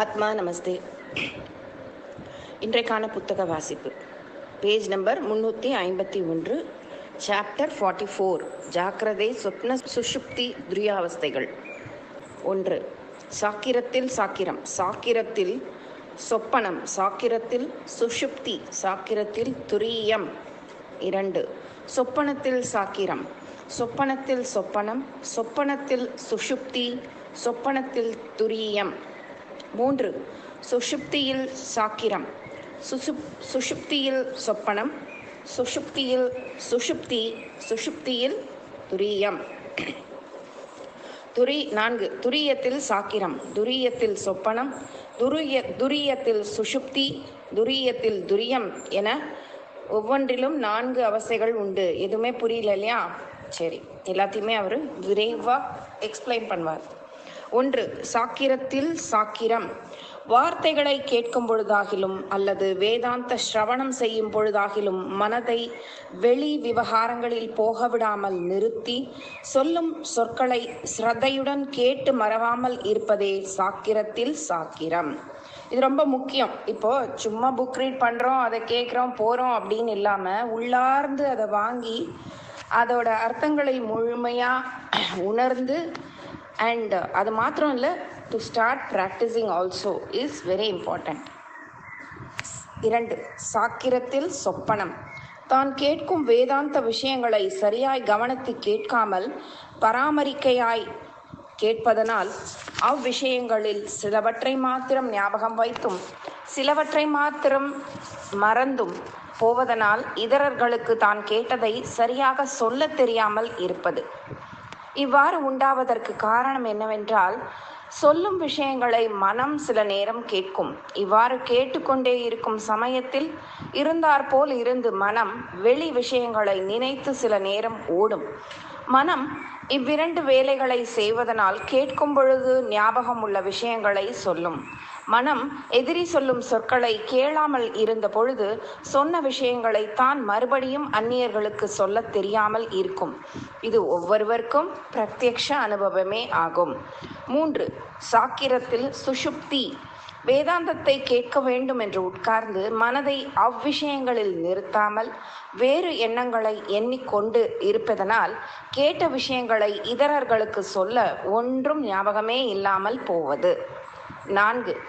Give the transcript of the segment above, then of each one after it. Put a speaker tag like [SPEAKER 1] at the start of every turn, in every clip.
[SPEAKER 1] ஆத்மா நமஸ்தே. இன்றைக்கான புத்தக வாசிப்பு. பேஜ் நம்பர் முன்னூற்றி ஐம்பத்தி ஒன்று சாப்டர் ஃபார்ட்டி ஃபோர் ஜாக்கிரதை சொப்ன சுஷுப்தி துரியாவஸ்தைகள். ஒன்று சாக்கிரத்தில் சாக்கிரம் சாக்கிரத்தில் சொப்பனம் சாக்கிரத்தில் சுஷுப்தி சாக்கிரத்தில் துரியம். இரண்டு சொப்பனத்தில் சாக்கிரம் சொப்பனத்தில் சொப்பனம் சொப்பனத்தில் சுஷுப்தி சொப்பனத்தில் துரியம். மூன்று. சுஷுப்தியில் சாக்கிரம். சுசுப் சுஷுப்தியில் சொப்பனம். சுஷுப்தியில் சுஷுப்தி சுஷுப்தியில் துரியம். துரி நான்கு. துரியத்தில் சாக்கிரம். துரியத்தில் சொப்பனம். துரிய துரியத்தில் சுஷுப்தி துரியத்தில் துரியம் என ஒவ்வொன்றிலும் நான்கு அவசைகள் உண்டு. எதுவுமே புரியல இல்லையா? சரி. எல்லாத்தையுமே அவர் விரைவாக எக்ஸ்பிளைன் பண்ணுவார். ஒன்று சாக்கிரத்தில் சாக்கிரம். வார்த்தைகளை கேட்கும் பொழுதாகிலும் அல்லது வேதாந்த ஸ்ரவணம் செய்யும் பொழுதாகிலும் மனதை வெளி விவகாரங்களில் போக விடாமல் நிறுத்தி சொல்லும் சொற்களை ஸ்ரத்தையுடன் கேட்டு மறவாமல் இருப்பதே சாக்கிரத்தில் சாக்கிரம். இது ரொம்ப முக்கியம். இப்போ சும்மா புக் ரீட் பண்ணுறோம் அதை கேட்குறோம் போகிறோம் அப்படின்னு இல்லாமல் உள்ளார்ந்து அதை வாங்கி அதோட அர்த்தங்களை முழுமையாக உணர்ந்து அண்ட் uh, அது மாத்திரம் இல்லை to start practising also is very important இரண்டு சாக்கிரத்தில் சொப்பனம். தான் கேட்கும் வேதாந்த விஷயங்களை சரியாய் கவனித்து கேட்காமல் பராமரிக்கையாய் கேட்பதனால் அவ்விஷயங்களில் சிலவற்றை மாத்திரம் ஞாபகம் வைத்தும் சிலவற்றை மாத்திரம் மறந்தும் போவதனால் இதரர்களுக்கு தான் கேட்டதை சரியாக சொல்லத் தெரியாமல் இருப்பது. இவ்வாறு உண்டாவதற்கு காரணம் என்னவென்றால் சொல்லும் விஷயங்களை மனம் சில நேரம் கேட்கும். இவ்வாறு கேட்டுக்கொண்டே இருக்கும் சமயத்தில் இருந்தாற்போல் இருந்து மனம் வெளி விஷயங்களை நினைத்து சில நேரம் ஓடும். மனம் இவ்விரண்டு வேலைகளை செய்வதனால் கேட்கும் பொழுது ஞாபகம் உள்ள விஷயங்களை சொல்லும். மனம் எதிரி சொல்லும் சொற்களை கேளாமல் இருந்த பொழுது சொன்ன விஷயங்களை தான் மறுபடியும் அந்நியர்களுக்கு சொல்ல தெரியாமல் இருக்கும். இது ஒவ்வொருவருக்கும் பிரத்யக்ஷ அனுபவமே ஆகும். மூன்று சாக்கிரத்தில் சுஷுப்தி வேதாந்தத்தை கேட்க வேண்டும் என்று உட்கார்ந்து மனதை அவ்விஷயங்களில் நிறுத்தாமல் வேறு எண்ணங்களை எண்ணிக்கொண்டு இருப்பதனால் கேட்ட விஷயங்களை இதரர்களுக்கு சொல்ல ஒன்றும் ஞாபகமே இல்லாமல் போவது. நான்கு.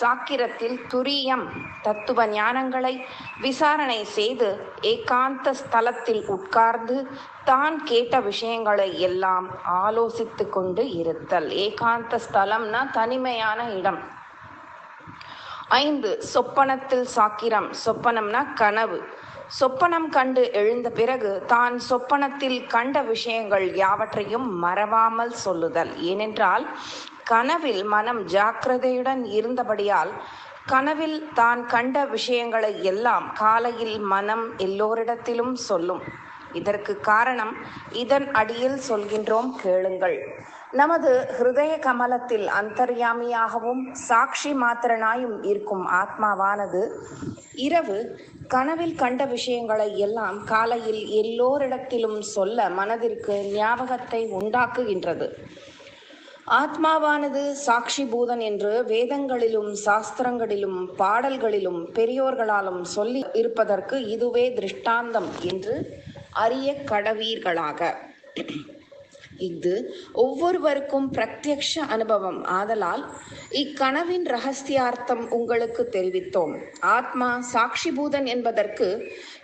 [SPEAKER 1] சாக்கிரத்தில் துரியம் தத்துவ ஞானங்களை விசாரணை செய்து ஏகாந்த ஸ்தலத்தில் உட்கார்ந்து தான் கேட்ட விஷயங்களை எல்லாம் ஆலோசித்து கொண்டு இருத்தல். ஏகாந்த ஸ்தலம்னா தனிமையான இடம். ஐந்து. சொப்பனத்தில் சாக்கிரம். சொப்பனம்னா கனவு. சொப்பனம் கண்டு எழுந்த பிறகு தான் சொப்பனத்தில் கண்ட விஷயங்கள் யாவற்றையும் மறவாமல் சொல்லுதல். ஏனென்றால் கனவில் மனம் ஜாக்கிரதையுடன் இருந்தபடியால் கனவில் தான் கண்ட விஷயங்களை எல்லாம் காலையில் மனம் எல்லோரிடத்திலும் சொல்லும். இதற்கு காரணம் இதன் அடியில் சொல்கின்றோம் கேளுங்கள். நமது ஹிருதய கமலத்தில் அந்தர்யாமியாகவும் சாட்சி மாத்திரனாயும் இருக்கும் ஆத்மாவானது இரவு கனவில் கண்ட விஷயங்களை எல்லாம் காலையில் எல்லோரிடத்திலும் சொல்ல மனதிற்கு ஞாபகத்தை உண்டாக்குகின்றது. ஆத்மாவானது சாட்சி பூதன் என்று வேதங்களிலும் சாஸ்திரங்களிலும் பாடல்களிலும் பெரியோர்களாலும் சொல்லி இருப்பதற்கு இதுவே திருஷ்டாந்தம் என்று அறிய கடவீர்களாக. இது ஒவ்வொருவருக்கும் பிரத்யக்ஷ அனுபவம். ஆதலால் இக்கனவின் ரகசியார்த்தம் உங்களுக்கு தெரிவித்தோம். ஆத்மா சாட்சிபூதன் என்பதற்கு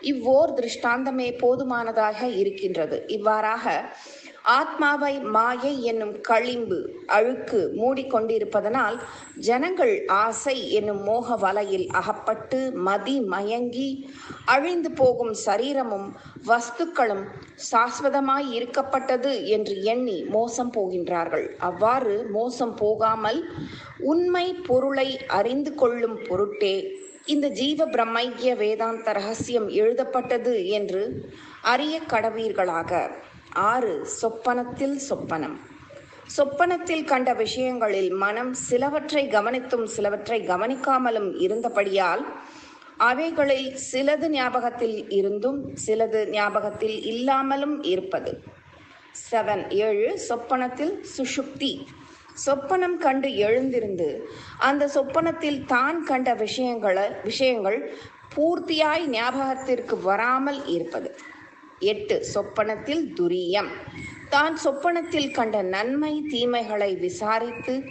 [SPEAKER 1] இவ்வோர் திருஷ்டாந்தமே போதுமானதாக இருக்கின்றது. இவ்வாறாக ஆத்மாவை மாயை என்னும் களிம்பு அழுக்கு மூடிக்கொண்டிருப்பதனால் ஜனங்கள் ஆசை என்னும் மோக வலையில் அகப்பட்டு மதி மயங்கி அழிந்து போகும் சரீரமும் வஸ்துக்களும் சாஸ்வதமாய் இருக்கப்பட்டது என்று எண்ணி மோசம் போகின்றார்கள். அவ்வாறு மோசம் போகாமல் உண்மை பொருளை அறிந்து கொள்ளும் பொருட்டே இந்த ஜீவ பிரம்மைக்கிய வேதாந்த ரகசியம் எழுதப்பட்டது என்று அறிய கடவீர்களாக. ஆறு சொப்பனத்தில் சொப்பனம். சொப்பனத்தில் கண்ட விஷயங்களில் மனம் சிலவற்றை கவனித்தும் சிலவற்றை கவனிக்காமலும் இருந்தபடியால் அவைகளில் சிலது ஞாபகத்தில் இருந்தும் சிலது ஞாபகத்தில் இல்லாமலும் இருப்பது. செவன் ஏழு சொப்பனத்தில் சுஷுப்தி சொப்பனம் கண்டு எழுந்திருந்து அந்த சொப்பனத்தில் தான் கண்ட விஷயங்களை விஷயங்கள் பூர்த்தியாய் ஞாபகத்திற்கு வராமல் இருப்பது. எட்டு சொப்பனத்தில் துரியம். தான் சொப்பனத்தில் கண்ட நன்மை தீமைகளை விசாரித்து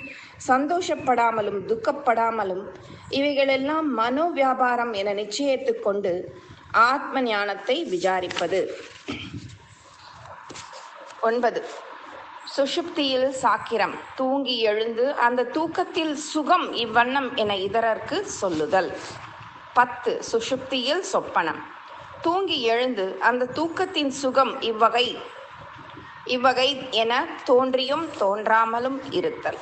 [SPEAKER 1] சந்தோஷப்படாமலும் துக்கப்படாமலும் இவைகளெல்லாம் மனோ வியாபாரம் என நிச்சயித்துக் கொண்டு ஆத்ம ஞானத்தை விசாரிப்பது. ஒன்பது சுஷுப்தியில் சாக்கிரம். தூங்கி எழுந்து அந்த தூக்கத்தில் சுகம் இவ்வண்ணம் என இதரர்க்கு சொல்லுதல். பத்து சுஷுப்தியில் சொப்பனம். தூங்கி எழுந்து அந்த தூக்கத்தின் சுகம் இவ்வகை இவ்வகை என தோன்றியும் தோன்றாமலும் இருத்தல்.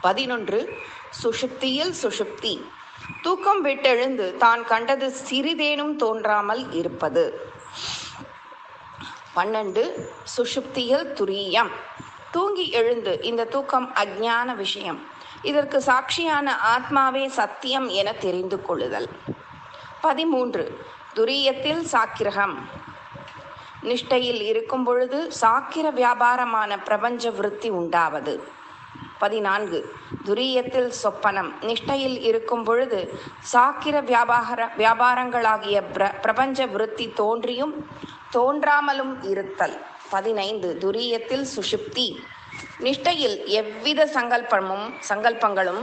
[SPEAKER 1] பதினொன்று சுஷுப்தியில் சுஷுப்தி. தூக்கம் விட்டெழுந்து தான் கண்டது சிறிதேனும் தோன்றாமல் இருப்பது. பன்னெண்டு சுஷுப்தியில் துரியம். தூங்கி எழுந்து இந்த தூக்கம் அஜ்ஞான விஷயம். இதற்கு சாட்சியான ஆத்மாவே சத்தியம் என தெரிந்து கொள்ளுதல். பதிமூன்று துரியத்தில் சாக்கிரகம். நிஷ்டையில் இருக்கும் பொழுது சாக்கிர வியாபாரமான பிரபஞ்ச விருத்தி உண்டாவது. பதினான்கு. துரியத்தில் சொப்பனம். நிஷ்டையில் இருக்கும் பொழுது சாக்கிர வியாபார வியாபாரங்களாகிய பிர பிரபஞ்ச விருத்தி தோன்றியும் தோன்றாமலும் இருத்தல். பதினைந்து. துரியத்தில் சுஷுப்தி. நிஷ்டையில் எவ்வித சங்கல்பமும் சங்கல்பங்களும்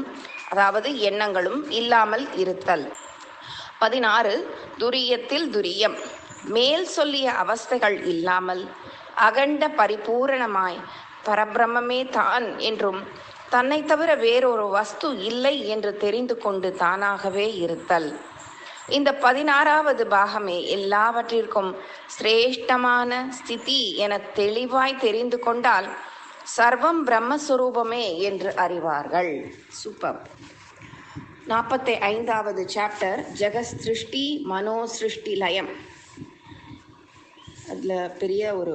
[SPEAKER 1] அதாவது எண்ணங்களும் இல்லாமல் இருத்தல். பதினாறு துரியத்தில் துரியம். மேல் சொல்லிய அவஸ்தைகள் இல்லாமல் அகண்ட பரிபூரணமாய் பரபிரமே தான் என்றும் தன்னை தவிர வேறொரு வஸ்து இல்லை என்று தெரிந்து கொண்டு தானாகவே இருத்தல். இந்த பதினாறாவது பாகமே எல்லாவற்றிற்கும் சிரேஷ்டமான ஸ்திதி என தெளிவாய் தெரிந்து கொண்டால் சர்வம் பிரம்மஸ்வரூபமே என்று அறிவார்கள். சூப்பர். நாற்பத்தி ஐந்தாவது சாப்டர் ஜெகத் சிருஷ்டி மனோ சிருஷ்டி லயம். அதில் பெரிய ஒரு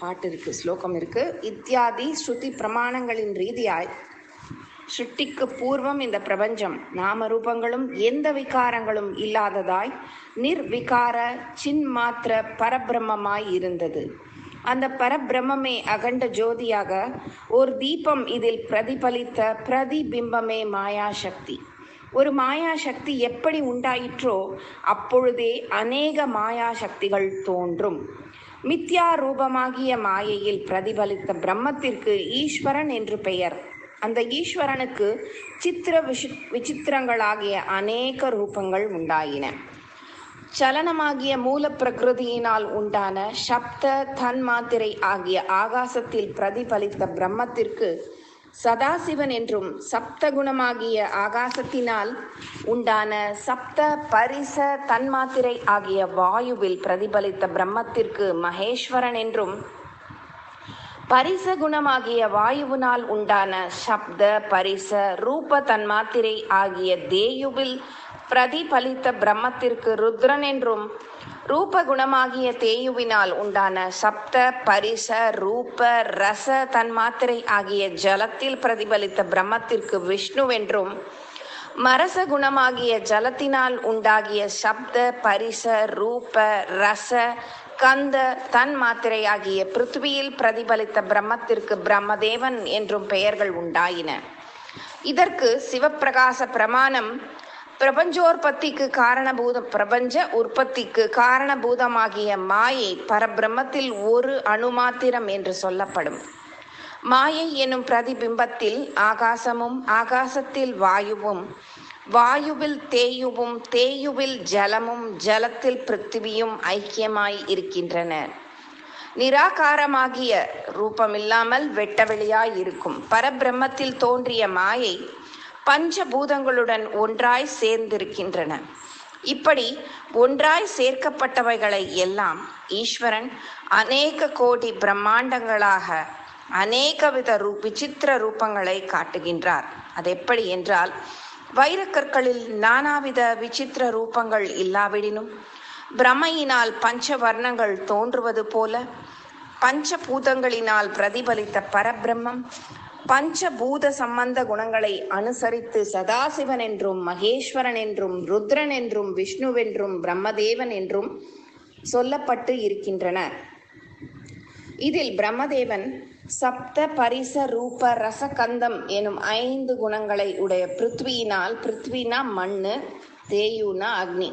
[SPEAKER 1] பாட்டு இருக்குது ஸ்லோகம் இருக்குது இத்தியாதி ஸ்ருதி பிரமாணங்களின் ரீதியாய் சிருஷ்டிக்கு பூர்வம் இந்த பிரபஞ்சம். நாம ரூபங்களும் எந்த விகாரங்களும் இல்லாததாய் நிர்விகார சின்மாத்திர பரபிரம்மமாய் இருந்தது. அந்த பரபிரம்மே அகண்ட ஜோதியாக ஒரு தீபம் இதில் பிரதிபலித்த பிரதிபிம்பமே மாயா சக்தி ஒரு மாயா சக்தி எப்படி உண்டாயிற்றோ அப்பொழுதே அநேக மாயா சக்திகள் தோன்றும். மித்யா ரூபமாகிய மாயையில் பிரதிபலித்த பிரம்மத்திற்கு ஈஸ்வரன் என்று பெயர். அந்த ஈஸ்வரனுக்கு சித்திர விஷி விசித்திரங்களாகிய அநேக ரூபங்கள் உண்டாயின. சலனமாகிய மூல பிரகிருதியினால் உண்டான சப்த தன்மாத்திரை ஆகிய ஆகாசத்தில் பிரதிபலித்த பிரம்மத்திற்கு சதாசிவன் என்றும் சப்த குணமாகிய ஆகாசத்தினால் உண்டான சப்த பரிச தன்மாத்திரை ஆகிய வாயுவில் பிரதிபலித்த பிரம்மத்திற்கு மகேஸ்வரன் என்றும் பரிச குணமாகிய வாயுவினால் உண்டான சப்த பரிச ரூப தன்மாத்திரை ஆகிய தேயுவில் பிரதிபலித்த பிரம்மத்திற்கு ருத்ரன் என்றும் ரூபகுணமாகிய தேயுவினால் உண்டான சப்த பரிச ரூப ரச தன்மாத்திரை ஆகிய ஜலத்தில் பிரதிபலித்த பிரம்மத்திற்கு விஷ்ணுவென்றும் மரச குணமாகிய ஜலத்தினால் உண்டாகிய சப்த பரிச ரூப ரச கந்த தன் மாத்திரை ஆகிய பிருத்திவியில் பிரதிபலித்த பிரம்மத்திற்கு பிரம்மதேவன் என்றும் பெயர்கள் உண்டாயின. இதற்கு சிவப்பிரகாச பிரமாணம் பிரபஞ்சோற்பத்திக்கு காரணபூத பிரபஞ்ச உற்பத்திக்கு காரணபூதமாகிய மாயை பரபிரம்மத்தில் ஒரு அணுமாத்திரம் என்று சொல்லப்படும். மாயை எனும் பிரதிபிம்பத்தில் ஆகாசமும் ஆகாசத்தில் வாயுவும் வாயுவில் தேயுவும் தேயுவில் ஜலமும் ஜலத்தில் பிருத்திவியும் ஐக்கியமாய் இருக்கின்றன. நிராகாரமாகிய ரூபமில்லாமல் வெட்டவெளியாய் இருக்கும். பரபிரம்மத்தில் தோன்றிய மாயை பஞ்சபூதங்களுடன் ஒன்றாய் சேர்ந்திருக்கின்றன. இப்படி ஒன்றாய் சேர்க்கப்பட்டவைகளை எல்லாம் ஈஸ்வரன் அநேக கோடி பிரம்மாண்டங்களாக அநேக வித ரூ விசித்திர ரூபங்களை காட்டுகின்றார். அது எப்படி என்றால் வைரக்கற்களில் நானாவித விசித்திர ரூபங்கள் இல்லாவிடினும் பிரமையினால் பஞ்ச வர்ணங்கள் தோன்றுவது போல பஞ்சபூதங்களினால் பிரதிபலித்த பரபிரம்மம் பஞ்சபூத சம்பந்த குணங்களை அனுசரித்து சதாசிவன் என்றும் மகேஸ்வரன் என்றும் ருத்ரன் என்றும் விஷ்ணுவென்றும் பிரம்மதேவன் என்றும் சொல்லப்பட்டு இருக்கின்றன. இதில் பிரம்மதேவன் சப்த பரிச ரூப ரசகந்தம் எனும் ஐந்து குணங்களை உடைய பிருத்வியினால் பிருத்வினா மண்ணு தேயுனா அக்னி.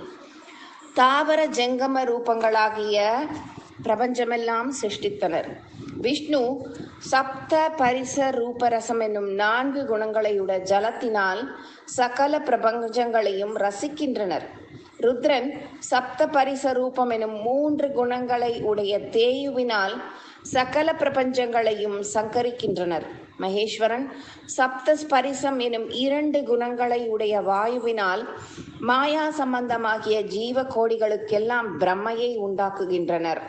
[SPEAKER 1] தாவர ஜங்கம ரூபங்களாகிய பிரபஞ்சமெல்லாம் சிருஷ்டித்தனர். விஷ்ணு சப்த பரிச ரூபரசம் என்னும் நான்கு குணங்களையுட ஜலத்தினால் சகல பிரபஞ்சங்களையும் ரசிக்கின்றனர். ருத்ரன் சப்த பரிச ரூபம் எனும் மூன்று குணங்களை உடைய தேயுவினால் சகல பிரபஞ்சங்களையும் சங்கரிக்கின்றனர். மகேஸ்வரன் சப்த ஸ்பரிசம் எனும் இரண்டு குணங்களை உடைய வாயுவினால் மாயா சம்பந்தமாகிய ஜீவ கோடிகளுக்கெல்லாம் பிரம்மையை உண்டாக்குகின்றனர்.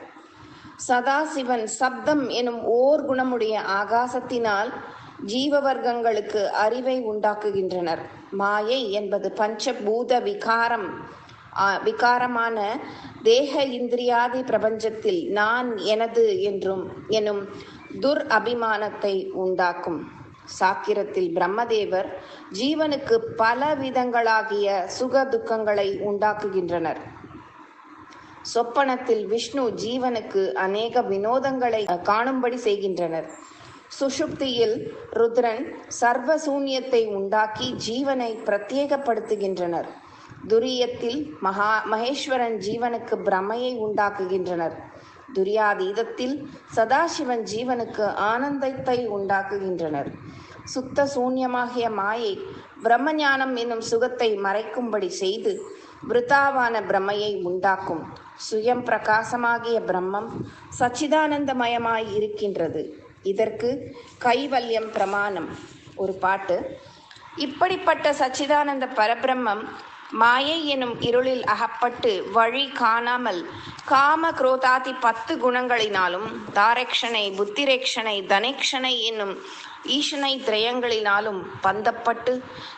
[SPEAKER 1] சதாசிவன் சப்தம் எனும் ஓர் குணமுடைய ஆகாசத்தினால் ஜீவவர்க்கங்களுக்கு அறிவை உண்டாக்குகின்றனர். மாயை என்பது பஞ்சபூத விகாரம். விகாரமான தேக இந்திரியாதி பிரபஞ்சத்தில் நான் எனது என்றும் எனும் துர் அபிமானத்தை உண்டாக்கும். சாக்கிரத்தில் பிரம்மதேவர் ஜீவனுக்கு பல விதங்களாகிய சுக துக்கங்களை உண்டாக்குகின்றனர். சொப்பனத்தில் விஷ்ணு ஜீவனுக்கு அநேக வினோதங்களை காணும்படி செய்கின்றனர். சுஷுப்தியில் ருத்ரன் சர்வ சூன்யத்தை உண்டாக்கி ஜீவனை பிரத்யேகப்படுத்துகின்றனர். துரியத்தில் மகா மகேஸ்வரன் ஜீவனுக்கு பிரமையை உண்டாக்குகின்றனர். துரியாதீதத்தில் சதாசிவன் ஜீவனுக்கு ஆனந்தத்தை உண்டாக்குகின்றனர். சுத்த சூன்யமாகிய மாயை பிரம்மஞானம் என்னும் சுகத்தை மறைக்கும்படி செய்து விருத்தாவான பிரமையை உண்டாக்கும். சுயம் பிரகாசமாகிய பிரம்மம் சச்சிதானந்தமயமாய் இருக்கின்றது. இதற்கு கைவல்யம் பிரமாணம். ஒரு பாட்டு. இப்படிப்பட்ட சச்சிதானந்த பரபிரம்மம் மாயை எனும் இருளில் அகப்பட்டு வழி காணாமல் காம குரோதாதி பத்து குணங்களினாலும் தாரக்ஷனை புத்திரேக்ஷனை தனேக்ஷனை என்னும் ஈசனை திரயங்களினாலும் பந்தப்பட்டு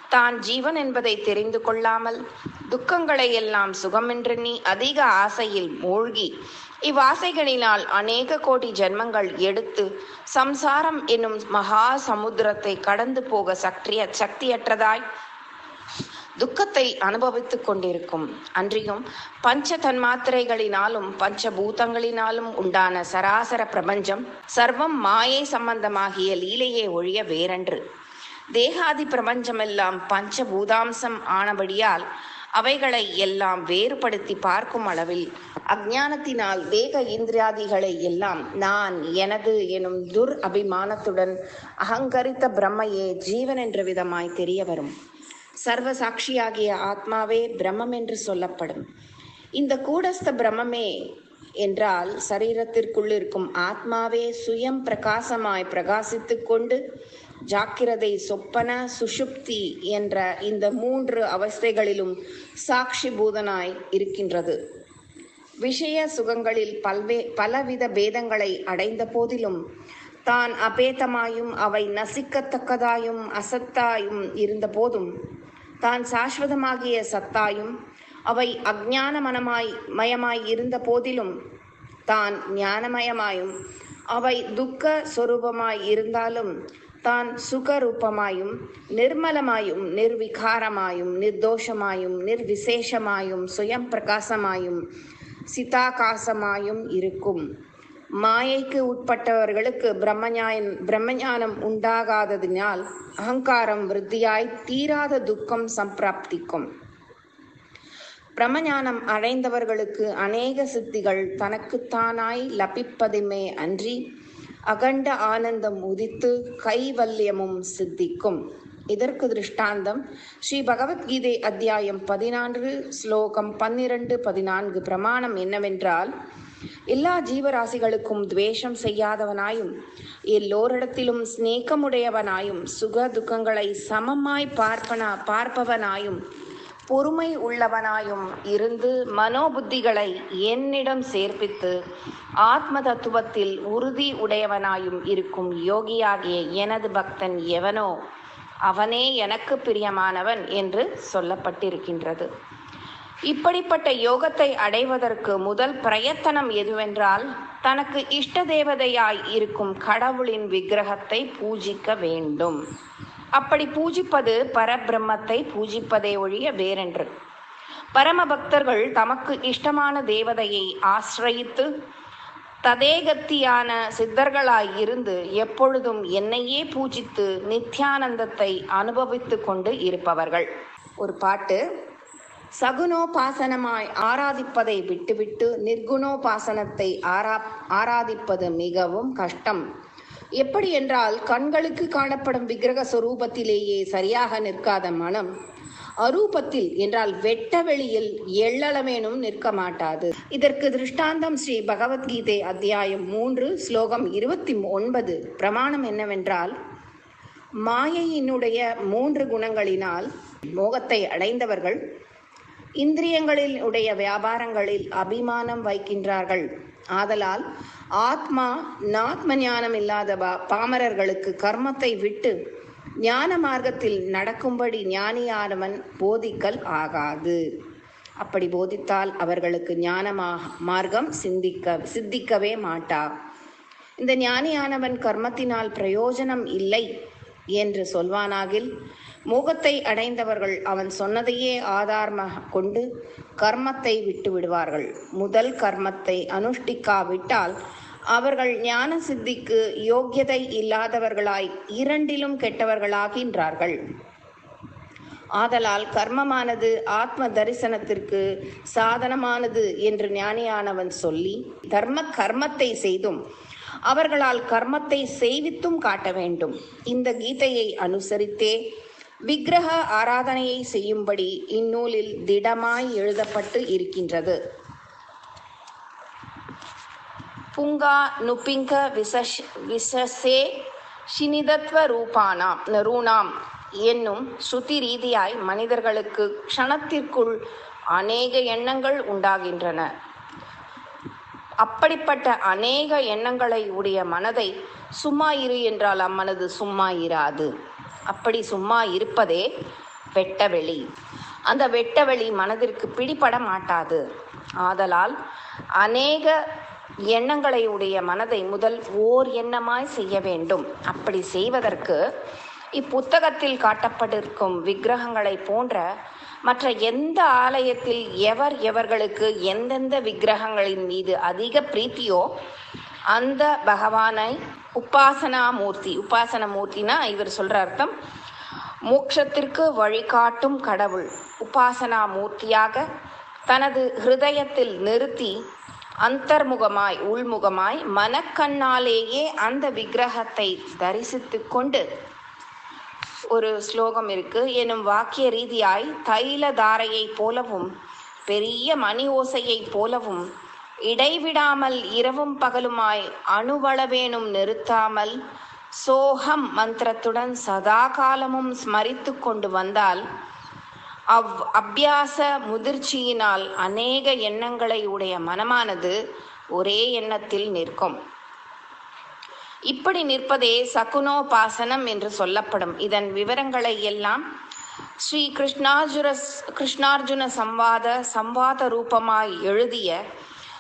[SPEAKER 1] தான் ஜீவன் என்பதை தெரிந்து கொள்ளாமல் துக்கங்களை எல்லாம் சுகமென்றெண்ணி அதிக ஆசையில் மூழ்கி இவ்வாசைகளினால் அநேக கோடி ஜென்மங்கள் எடுத்து சம்சாரம் என்னும் மகா சமுத்திரத்தை கடந்து போக சக்திய சக்தியற்றதாய் துக்கத்தை அனுபவித்துக் கொண்டிருக்கும். அன்றியும் பஞ்ச தன்மாத்திரைகளினாலும் பஞ்ச பூதங்களினாலும் உண்டான சராசர பிரபஞ்சம் சர்வம் மாயை சம்பந்தமாகிய லீலையே ஒழிய வேறன்று. தேகாதி பிரபஞ்சமெல்லாம் பஞ்ச பூதாம்சம் ஆனபடியால் அவைகளை எல்லாம் வேறுபடுத்தி பார்க்கும் அளவில் அஜானத்தினால் தேக இந்திரியாதிகளை எல்லாம் நான் எனது எனும் துர் அபிமானத்துடன் அகங்கரித்த பிரம்மையே ஜீவன் என்ற விதமாய் தெரிய வரும். சர்வ சாட்சியாகிய ஆத்மாவே பிரம்மம் என்று சொல்லப்படும். இந்த கூடஸ்த பிரம்மமே என்றால் சரீரத்திற்குள் இருக்கும் ஆத்மாவே சுயம் பிரகாசமாய் பிரகாசித்து கொண்டு ஜாக்கிரதை சொப்பன சுஷுப்தி என்ற இந்த மூன்று அவஸ்தைகளிலும் சாட்சி பூதனாய் இருக்கின்றது. விஷய சுகங்களில் பல்வே பலவித பேதங்களை அடைந்த போதிலும் தான் அபேதமாயும் அவை நசிக்கத்தக்கதாயும் அசத்தாயும் இருந்த போதும் தான் சாஸ்வதமாகிய சத்தாயும் அவை அஜான மனமாய் மயமாய் இருந்த போதிலும் தான் ஞானமயமாயும் அவை துக்க சொரூபமாய் இருந்தாலும் தான் சுகரூபமாயும் நிர்மலமாயும் நிர்விகாரமாயும் நிர்தோஷமாயும் நிர்விசேஷமாயும் சுயம் பிரகாசமாயும் சிதாகாசமாயும் இருக்கும். மாயைக்கு உட்பட்டவர்களுக்கு பிரம்மஞாயம் பிரம்மஞானம் உண்டாகாததினால் அகங்காரம் விருத்தியாய் தீராத துக்கம் சம்பிராப்திக்கும். பிரம்மஞானம் அடைந்தவர்களுக்கு அநேக சித்திகள் தனக்குத்தானாய் லபிப்பதுமே அன்றி அகண்ட ஆனந்தம் உதித்து கைவல்யமும் சித்திக்கும். இதற்கு திருஷ்டாந்தம் ஸ்ரீ பகவத்கீதை அத்தியாயம் பதினான்கு ஸ்லோகம் பன்னிரண்டு பதினான்கு பிரமாணம் என்னவென்றால் எல்லா ஜீவராசிகளுக்கும் துவேஷம் செய்யாதவனாயும் எல்லோரிடத்திலும் சிநேகமுடையவனாயும் சுக துக்கங்களை சமமாய் பார்ப்பனா பார்ப்பவனாயும் பொறுமை உள்ளவனாயும் இருந்து மனோபுத்திகளை என்னிடம் சேர்ப்பித்து ஆத்ம தத்துவத்தில் உறுதி உடையவனாயும் இருக்கும் யோகியாகிய எனது பக்தன் எவனோ அவனே எனக்கு பிரியமானவன் என்று சொல்லப்பட்டிருக்கின்றது. இப்படிப்பட்ட யோகத்தை அடைவதற்கு முதல் பிரயத்தனம் எதுவென்றால் தனக்கு இஷ்ட தேவதையாய் இருக்கும் கடவுளின் விக்கிரகத்தை பூஜிக்க வேண்டும். அப்படி பூஜிப்பது பரபிரம்மத்தை பூஜிப்பதே ஒழிய வேறென்று. பரம பக்தர்கள் தமக்கு இஷ்டமான தேவதையை ஆசிரயித்து ததேகத்தியான சித்தர்களாய் இருந்து எப்பொழுதும் என்னையே பூஜித்து நித்யானந்தத்தை அனுபவித்து கொண்டு இருப்பவர்கள். ஒரு பாட்டு. சகுனோபாசனமாய் ஆராதிப்பதை விட்டுவிட்டு நிர்குணோபாசனத்தை ஆரா ஆராதிப்பது மிகவும் கஷ்டம். எப்படி என்றால் கண்களுக்கு காணப்படும் விக்கிரக சொரூபத்திலேயே சரியாக நிற்காத மனம் அரூபத்தில் என்றால் வெட்ட வெளியில் எள்ளளவேனும் நிற்க மாட்டாது. இதற்கு திருஷ்டாந்தம் ஸ்ரீ பகவத்கீதை அத்தியாயம் மூன்று ஸ்லோகம் இருபத்தி ஒன்பது. பிரமாணம் என்னவென்றால் மாயையினுடைய மூன்று குணங்களினால் மோகத்தை அடைந்தவர்கள் இந்திரியங்களில் உடைய வியாபாரங்களில் அபிமானம் வைக்கின்றார்கள். ஆதலால் ஆத்மா நாத்ம ஞானம் இல்லாத பாமரர்களுக்கு கர்மத்தை விட்டு ஞான மார்க்கத்தில் நடக்கும்படி ஞானியானவன் போதிக்கல் ஆகாது. அப்படி போதித்தால் அவர்களுக்கு ஞானமாக மார்க்கம் சிந்திக்க சித்திக்கவே மாட்டா. இந்த ஞானியானவன் கர்மத்தினால் பிரயோஜனம் இல்லை. என்று சொல்வானாகில் மோகத்தை அடைந்தவர்கள் அவன் சொன்னதையே ஆதாரமாக கொண்டு கர்மத்தை விட்டு விடுவார்கள் முதல் கர்மத்தை அனுஷ்டிக்காவிட்டால் அவர்கள் ஞான சித்திக்கு யோக்கியதை இல்லாதவர்களாய் இரண்டிலும் கெட்டவர்களாகின்றார்கள். ஆதலால் கர்மமானது ஆத்ம தரிசனத்திற்கு சாதனமானது என்று ஞானியானவன் சொல்லி தர்ம கர்மத்தை செய்தும் அவர்களால் கர்மத்தை செய்வித்தும் காட்ட வேண்டும். இந்த கீதையை அனுசரித்தே விக்கிரக ஆராதனையை செய்யும்படி இந்நூலில் திடமாய் எழுதப்பட்டு இருக்கின்றது. புங்கா நுபிங்க விசஷ் விசசே ஷினிதத்வ ரூபானாம் ரூணாம் என்னும் ஸ்ருதி ரீதியாய் மனிதர்களுக்கு க்ஷணத்திற்குள் அநேக எண்ணங்கள் உண்டாகின்றன. அப்படிப்பட்ட அநேக எண்ணங்களை உடைய மனதை சும்மா இரு என்றால் அம்மனது சும்மா இராது. அப்படி சும்மா இருப்பதே வெட்டவெளி அந்த வெட்டவெளி மனதிற்கு பிடிபட மாட்டாது. ஆதலால் அநேக எண்ணங்களை உடைய மனதை முதல் ஓர் எண்ணமாய் செய்ய வேண்டும். அப்படி செய்வதற்கு இப்புத்தகத்தில் காட்டப்பட்டிருக்கும் விக்கிரகங்களை போன்ற மற்ற எந்த ஆலயத்தில் எவர் எவர்களுக்கு எந்தெந்த விக்கிரகங்களின் மீது அதிக பிரீத்தியோ அந்த பகவானை உபாசனா மூர்த்தி உபாசன மூர்த்தினா இவர் சொல்ற அர்த்தம் மோட்சத்திற்கு வழிகாட்டும் கடவுள் உபாசனா மூர்த்தியாக தனது ஹிருதயத்தில் நிறுத்தி அந்தர்முகமாய் உள்முகமாய் மனக்கண்ணாலேயே அந்த விக்கிரகத்தை தரிசித்து கொண்டு ஒரு ஸ்லோகம் இருக்கு. எனும் வாக்கிய ரீதியாய் தைல தாரையைப் போலவும் பெரிய மணி ஓசையைப் போலவும் இடைவிடாமல் இரவும் பகலுமாய் அணுவளவேனும் நிறுத்தாமல் சோகம் மந்திரத்துடன் சதா காலமும் ஸ்மரித்து கொண்டு வந்தால் அவ் அபியாச முதிர்ச்சியினால் அநேக எண்ணங்களை உடைய மனமானது ஒரே எண்ணத்தில் நிற்கும். இப்படி நிற்பதே சகுனோபாசனம் என்று சொல்லப்படும். இதன் விவரங்களை எல்லாம் ஸ்ரீ கிருஷ்ணார்ஜுன கிருஷ்ணார்ஜுன சம்வாத சம்வாத ரூபமாய் எழுதிய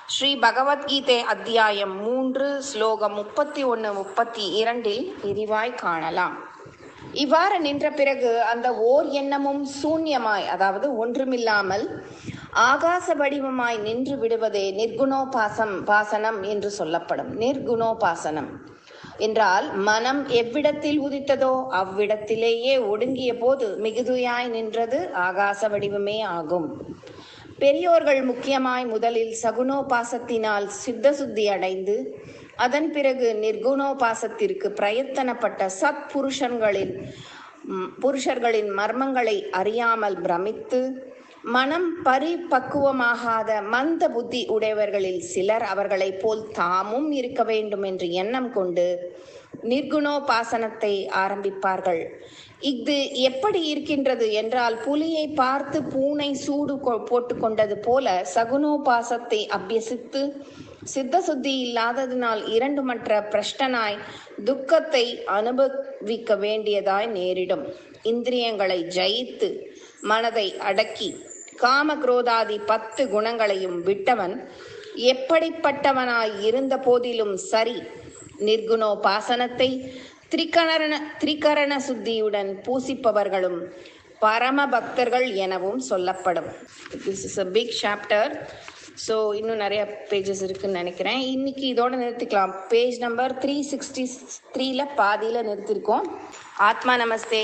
[SPEAKER 1] ஸ்ரீ பகவத்கீதை அத்தியாயம் மூன்று ஸ்லோகம் முப்பத்தி ஒன்று முப்பத்தி இரண்டில் விரிவாய் காணலாம். இவ்வாறு நின்ற பிறகு அந்த ஓர் எண்ணமும் சூன்யமாய் அதாவது ஒன்றுமில்லாமல் ஆகாச வடிவமாய் நின்று விடுவதே நிர்குணோபாசம் பாசனம் என்று சொல்லப்படும். நிர்குணோபாசனம். என்றால் மனம் எவ்விடத்தில் உதித்ததோ அவ்விடத்திலேயே ஒடுங்கிய போது மிகுதியாய் நின்றது ஆகாச வடிவமே ஆகும். பெரியோர்கள் முக்கியமாய் முதலில் சகுனோபாசத்தினால் சித்த சுத்தி அடைந்து அதன் பிறகு நிர்குணோபாசத்திற்கு பிரயத்தனப்பட்ட சத் புருஷன்களின் புருஷர்களின் மர்மங்களை அறியாமல் பிரமித்து மனம் பரிபக்குவமாகாத மந்த புத்தி உடையவர்களில் சிலர் அவர்களைப் போல் தாமும் இருக்க வேண்டும் என்று எண்ணம் கொண்டு நிர்குணோபாசனத்தை ஆரம்பிப்பார்கள். இது எப்படி இருக்கின்றது என்றால் புலியை பார்த்து பூனை சூடு கொ- போட்டுக்கொண்டது போல சகுனோபாசத்தை அபியசித்து சித்த சுத்தி இல்லாததினால் இரண்டு மற்ற பிரஷ்டனாய் துக்கத்தை அனுபவிக்க வேண்டியதாய் நேரிடும். இந்திரியங்களை ஜெயித்து மனதை அடக்கி காம குரோதாதி பத்து குணங்களையும் விட்டவன் எப்படிப்பட்டவனாய் இருந்த போதிலும் சரி. நிர்குணோபாசனத்தை திரிகரண திரிகரண சுத்தியுடன் பூசிப்பவர்களும் பரம பக்தர்கள் எனவும் சொல்லப்படும். This is a big chapter so இன்னும் நிறைய பேஜஸ் இருக்குன்னு நினைக்கிறேன். இன்னைக்கு இதோட நிறுத்திக்கலாம். பேஜ் நம்பர் த்ரீ சிக்ஸ்டி த்ரீல பாதியில் நிறுத்திருக்கோம். ஆத்மா நமஸ்தே.